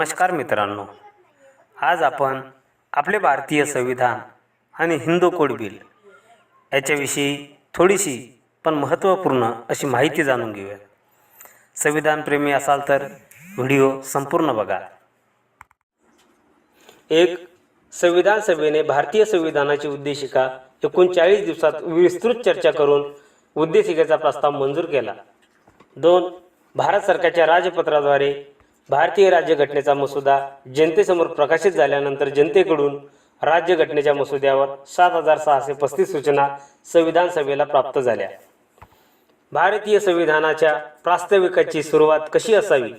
नमस्कार मित्रांनो. आज आपण आपले भारतीय संविधान आणि हिंदू कोड बिल याच्याविषयी थोडीशी पण महत्त्वपूर्ण अशी माहिती जाणून घेऊया संविधानप्रेमी असाल तर व्हिडिओ संपूर्ण बघा. एक संविधान सभेने भारतीय संविधानाची उद्देशिका एकोणचाळीस दिवसात विस्तृत चर्चा करून उद्देशिकेचा प्रस्ताव मंजूर केला. दोन भारत सरकारच्या राजपत्राद्वारे भारतीय राज्यघटनेचा मसुदा जनतेसमोर प्रकाशित झाल्यानंतर जनतेकडून राज्यघटनेच्या मसुद्यावर सात हजार सहाशे पस्तीस सूचना संविधान सभेला प्राप्त झाल्या. भारतीय संविधानाच्या प्रास्ताविकाची सुरुवात कशी असावी?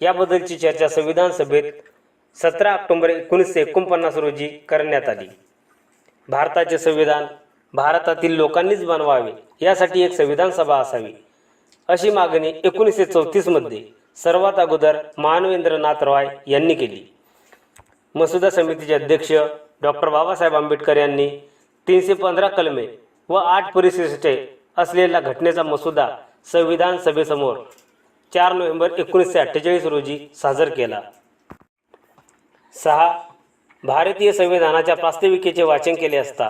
याबद्दलची चर्चा संविधान सभेत सतरा ऑक्टोबर एकोणीसशे एकोणपन्नास रोजी करण्यात आली. भारताचे संविधान भारतातील लोकांनीच बनवावे यासाठी एक संविधान सभा असावी अशी मागणी एकोणीसशे चौतीसमध्ये सर्वात अगोदर मानवेंद्रनाथ रॉय यांनी केली. मसुदा समितीचे अध्यक्ष डॉक्टर बाबासाहेब आंबेडकर यांनी तीनशे पंधरा कलमे व आठ परिशिष्टे असलेला घटनेचा मसुदा संविधान सभेसमोर चार नोव्हेंबर एकोणीसशे अठ्ठेचाळीस रोजी सादर केला. सहा भारतीय संविधानाच्या प्रास्ताविकेचे वाचन केले असता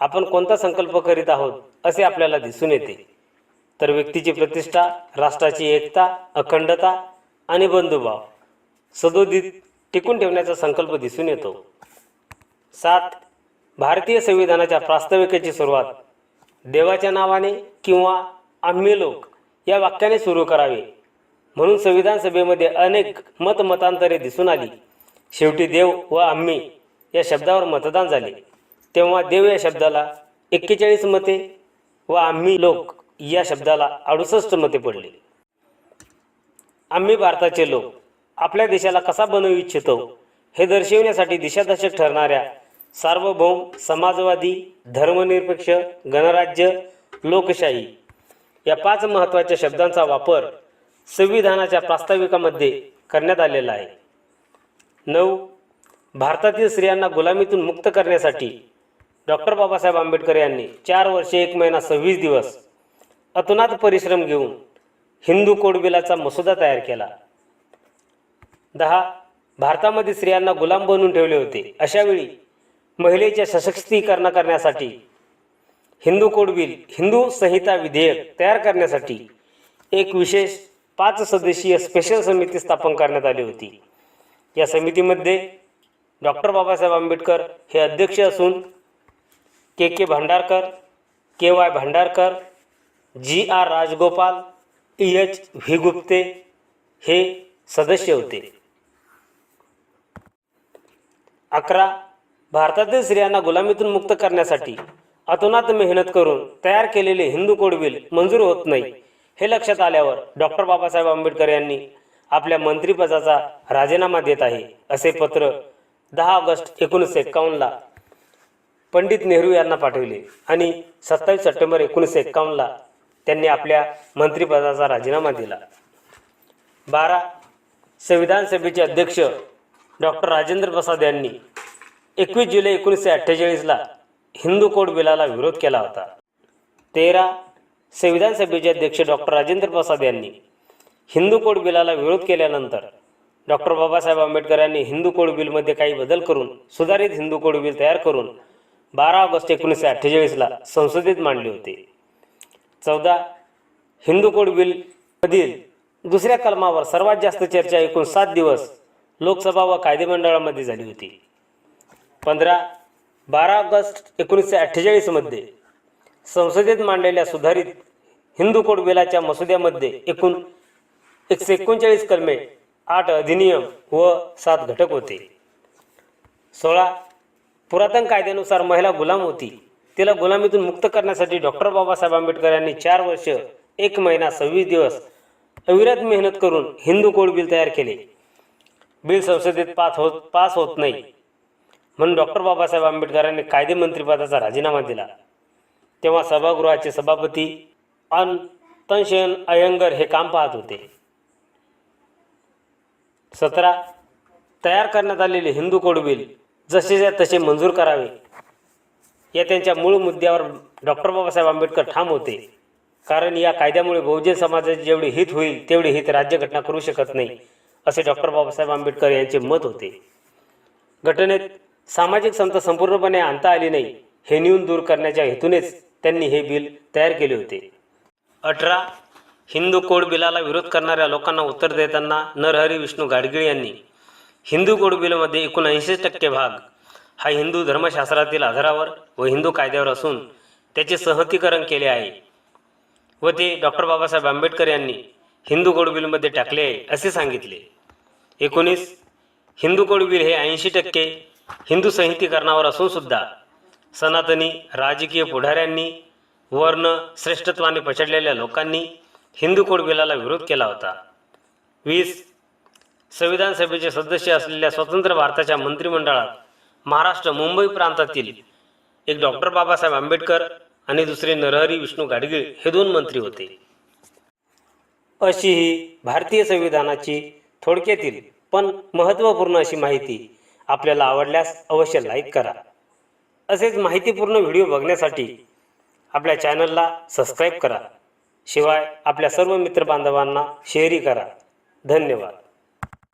आपण कोणता संकल्प करीत आहोत असे आपल्याला दिसून येते. तर व्यक्तीची प्रतिष्ठा राष्ट्राची एकता अखंडता आणि बंधुभाव सदोदित टिकून ठेवण्याचा संकल्प दिसून येतो. सात भारतीय संविधानाच्या प्रास्ताविकेची सुरुवात. देवाच्या नावाने किंवा आम्ही लोक या वाक्याने सुरू करावे. म्हणून संविधान सभेमध्ये अनेक मतमतांतरे दिसून आली. शेवटी देव व आम्ही या शब्दावर मतदान झाले. तेव्हा देव या शब्दाला एक्केचाळीस मते व आम्ही लोक या शब्दाला अडुसष्ट मते पडली. आम्ही भारताचे लोक आपल्या देशाला कसा बनवू इच्छितो हे दर्शविण्यासाठी दिशादर्शक ठरणाऱ्या सार्वभौम समाजवादी धर्मनिरपेक्ष गणराज्य लोकशाही या पाच महत्त्वाच्या शब्दांचा वापर संविधानाच्या प्रास्ताविकामध्ये करण्यात आलेला आहे. नऊ भारतातील स्त्रियांना गुलामीतून मुक्त करण्यासाठी डॉक्टर बाबासाहेब आंबेडकर यांनी चार वर्षे एक महिना सव्वीस दिवस अतोनात परिश्रम घेऊन हिंदू कोडबिलाचा मसुदा तयार केला. दहा भारतामध्ये स्त्रियांना गुलाम बनवून ठेवले होते. अशावेळी महिलेच्या सशक्तीकरण करण्यासाठी हिंदू कोडबिल हिंदू संहिता विधेयक तयार करण्यासाठी एक विशेष पाच सदस्यीय स्पेशल समिती स्थापन करण्यात आली होती. या समितीमध्ये डॉक्टर बाबासाहेब आंबेडकर हे अध्यक्ष असून K K Bhandarkar K Y Bhandarkar G R Rajagopal E H V Gupte हे सदस्य होते. अकरा भारतातील स्त्रियांना गुलामीतून मुक्त करण्यासाठी अतोनात मेहनत करून तयार केलेले हिंदू कोड बिल मंजूर होत नाही हे लक्षात आल्यावर डॉक्टर बाबासाहेब आंबेडकर यांनी आपल्या मंत्रिपदाचा राजीनामा देत आहे असे पत्र दहा ऑगस्ट एकोणीसशे एक्कावन्नला पंडित नेहरू यांना पाठविले आणि सत्तावीस सप्टेंबर एकोणीसशे एक्कावन्नला त्यांनी आपल्या मंत्रिपदाचा राजीनामा दिला. बारा संविधान सभेचे अध्यक्ष डॉक्टर राजेंद्र प्रसाद यांनी एकवीस जुलै एकोणीसशे अठ्ठेचाळीसला हिंदू कोड बिलाला विरोध केला होता. तेरा संविधान सभेचे अध्यक्ष डॉक्टर राजेंद्र प्रसाद यांनी हिंदू कोड बिलाला विरोध केल्यानंतर डॉक्टर बाबासाहेब आंबेडकर यांनी हिंदू कोड बिलमध्ये काही बदल करून सुधारित हिंदू कोड बिल तयार करून बारा ऑगस्ट एकोणीसशे अठ्ठेचाळीसला संसदेत मांडले होते. चौदा. हिंदू कोड बिलमधील दुसऱ्या कलमावर सर्वात जास्त चर्चा एकूण सात दिवस लोकसभा व कायदेमंडळामध्ये झाली होती. पंधरा. बारा ऑगस्ट एकोणीसशे अठ्ठेचाळीसमध्ये संसदेत मांडलेल्या सुधारित हिंदू कोड बिलाच्या मसुद्यामध्ये एकूण एकशे एकोणचाळीस कलमे आठ अधिनियम व सात घटक होते. सोळा. पुरातन कायद्यानुसार महिला गुलाम होती. तिला गुलामीतून मुक्त करण्यासाठी डॉक्टर बाबासाहेब आंबेडकर यांनी चार वर्ष एक महिना सव्वीस दिवस अविरत मेहनत करून हिंदू कोड बिल तयार केले. बिल संसदेत पास होत पास होत नाही. म्हणून डॉक्टर बाबासाहेब आंबेडकरांनी कायदे मंत्रिपदाचा राजीनामा दिला. तेव्हा सभागृहाचे सभापती अन तनशयन अयंगर हे काम पाहत होते. सतरा तयार करण्यात आलेले हिंदू कोड बिल जसेच्या तसे मंजूर करावे. या त्यांच्या मूळ मुद्द्यावर डॉक्टर बाबासाहेब आंबेडकर ठाम होते. कारण या कायद्यामुळे बहुजन समाजाचे जेवढे हित होईल तेवढे हित राज्यघटना करू शकत नाही असे डॉक्टर बाबासाहेब आंबेडकर यांचे मत होते. घटनेत सामाजिक समता संपूर्णपणे आणता आली नाही हे न्यून दूर करण्याच्या हेतूनेच त्यांनी हे बिल तयार केले होते. अठरा हिंदू कोड बिलाला विरोध करणाऱ्या लोकांना उत्तर देताना नरहरी विष्णू गाडगिळ यांनी हिंदू कोड बिलमध्ये एकूण ऐंशी टक्के भाग हा हिंदू धर्मशास्त्रातील आधारावर व हिंदू कायद्यावर असून त्याचे सहतीकरण केले आहे व ते डॉक्टर बाबासाहेब आंबेडकर यांनी हिंदू कोड बिलमध्ये टाकले आहे असे सांगितले. एकोणीस हिंदू कोड बिल हे ऐंशी टक्के हिंदू संहितीकरणावर असून सुद्धा सनातनी राजकीय पुढाऱ्यांनी वर्ण श्रेष्ठत्वाने पछडलेल्या लोकांनी हिंदू कोड बिलाला विरोध केला होता. वीस संविधान सभेचे सदस्य असलेल्या स्वतंत्र भारताच्या मंत्रिमंडळात महाराष्ट्र मुंबई प्रांतातील एक डॉक्टर बाबासाहेब आंबेडकर आणि दुसरे नरहरी विष्णू गाडगीळ हे दोन मंत्री होते. अशी ही भारतीय संविधानाची थोडक्यातील पण महत्त्वपूर्ण अशी माहिती आपल्याला आवडल्यास अवश्य लाईक करा. असेच माहितीपूर्ण व्हिडिओ बघण्यासाठी आपल्या चॅनलला सबस्क्राईब करा. शिवाय आपल्या सर्व मित्रबांधवांना शेअरही करा. धन्यवाद.